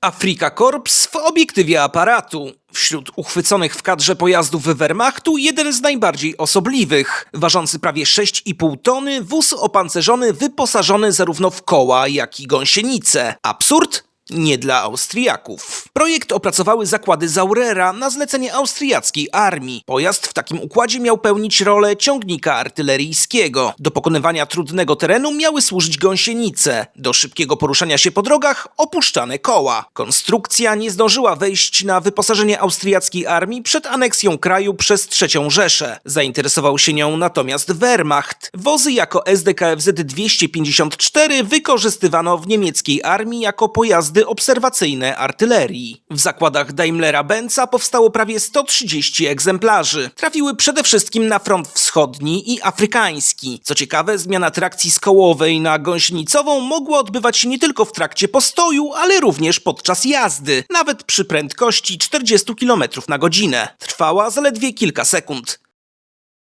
Afrika Korps w obiektywie aparatu. Wśród uchwyconych w kadrze pojazdów Wehrmachtu jeden z najbardziej osobliwych. Ważący prawie 6,5 tony, wóz opancerzony wyposażony zarówno w koła, jak i gąsienice. Absurd? Nie dla Austriaków. Projekt opracowały zakłady Zaurera na zlecenie austriackiej armii. Pojazd w takim układzie miał pełnić rolę ciągnika artyleryjskiego. Do pokonywania trudnego terenu miały służyć gąsienice. Do szybkiego poruszania się po drogach opuszczane koła. Konstrukcja nie zdążyła wejść na wyposażenie austriackiej armii przed aneksją kraju przez III Rzeszę. Zainteresował się nią natomiast Wehrmacht. Wozy jako SDKFZ 254 wykorzystywano w niemieckiej armii jako pojazdy obserwacyjne artylerii. W zakładach Daimlera-Benza powstało prawie 130 egzemplarzy. Trafiły przede wszystkim na front wschodni i afrykański. Co ciekawe, zmiana trakcji z kołowej na gąsienicową mogła odbywać się nie tylko w trakcie postoju, ale również podczas jazdy, nawet przy prędkości 40 km na godzinę. Trwała zaledwie kilka sekund.